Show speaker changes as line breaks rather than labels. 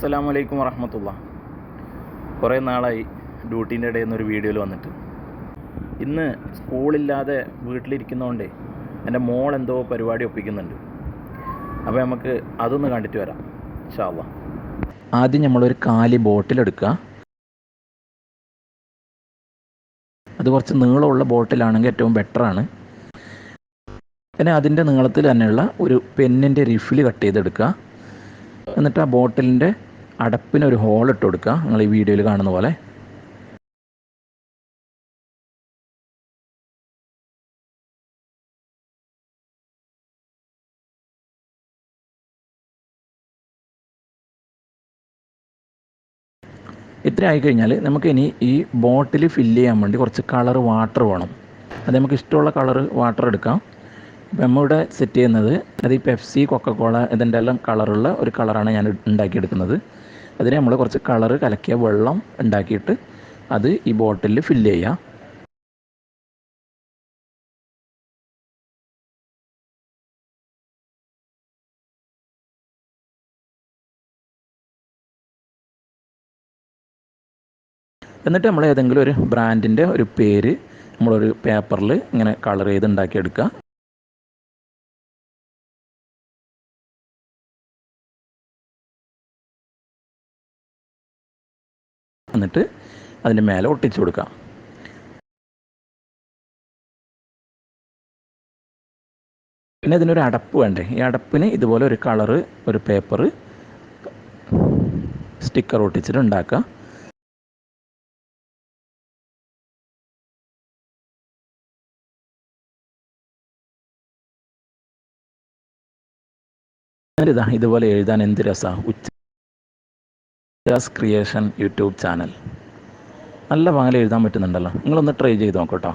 അസ്സലാമു വലൈക്കും വറഹമത്തുള്ള. കുറേ നാളായി ഡ്യൂട്ടീന്റെ ഇടയിൽ നിന്നൊരു വീഡിയോയിൽ വന്നിട്ട്. ഇന്ന് സ്കൂളില്ലാതെ വീട്ടിലിരിക്കുന്നതുകൊണ്ട് എന്റെ മോൾ എന്തോ പരിപാടി ഒപ്പിക്കുന്നുണ്ട്. അപ്പോൾ നമുക്ക് അതൊന്ന് കണ്ടിട്ട് വരാം ഷാവ ആദ്യം നമ്മളൊരു കാലി ബോട്ടിലെടുക്കുക അത് കുറച്ച് നീളമുള്ള ബോട്ടിലാണെങ്കിൽ ഏറ്റവും ബെറ്ററാണ് പിന്നെ അതിന്റെ നീളത്തിൽ തന്നെയുള്ള ഒരു പെന്നിന്റെ റിഫിൽ കട്ട് ചെയ്തെടുക്കുക. എന്നിട്ട് ആ ബോട്ടിലിന്റെ അടപ്പിനൊരു ഹോൾ ഇട്ട് കൊടുക്കുക. നിങ്ങൾ ഈ വീഡിയോയിൽ കാണുന്ന പോലെ. ഇത്ര ആയിക്കഴിഞ്ഞാൽ നമുക്ക് ഇനി ഈ ബോട്ടിൽ ഫില്ല് ചെയ്യാൻ വേണ്ടി കുറച്ച് കളർ വാട്ടർ വേണം. അത് നമുക്ക് ഇഷ്ടമുള്ള കളർ വാട്ടർ എടുക്കാം. നമ്മളിവിടെ സെറ്റ് ചെയ്യുന്നത് അത് ഈ പെപ്സി കൊക്കക്കോള ഇതിന്റെ എല്ലാം കളറുള്ള ഒരു കളറാണ് ഞാൻ ഉണ്ടാക്കിയെടുക്കുന്നത്. അതിന് നമ്മൾ കുറച്ച് കളർ കലക്കിയ വെള്ളം ഉണ്ടാക്കിയിട്ട് അത് ഈ ബോട്ടിലിൽ ഫില്ല് ചെയ്യുക എന്നിട്ട് നമ്മൾ ഏതെങ്കിലും ഒരു ബ്രാൻഡിന്റെ ഒരു പേര് നമ്മളൊരു പേപ്പറിൽ ഇങ്ങനെ കളർ ചെയ്ത് ഉണ്ടാക്കിയെടുക്കുക എന്നിട്ട് അതിന്റെ മേലെ ഒട്ടിച്ചു കൊടുക്കാം. പിന്നെ ഇതിനൊരു അടപ്പ് വേണ്ടേ? ഈ അടപ്പിന് ഇതുപോലെ ഒരു കളറ് ഒരു പേപ്പർ സ്റ്റിക്കർ ഒട്ടിച്ചിട്ട് ഉണ്ടാക്കുക. ഇതാ ഇതുപോലെ എഴുതാൻ എന്ത് രസമാണ് ഉച്ചാസ് ക്രിയേഷൻ യൂട്യൂബ് ചാനൽ നല്ല പാങ്ങൽ എഴുതാൻ പറ്റുന്നുണ്ടല്ലോ. നിങ്ങളൊന്ന് ട്രൈ ചെയ്ത് നോക്കട്ടോ.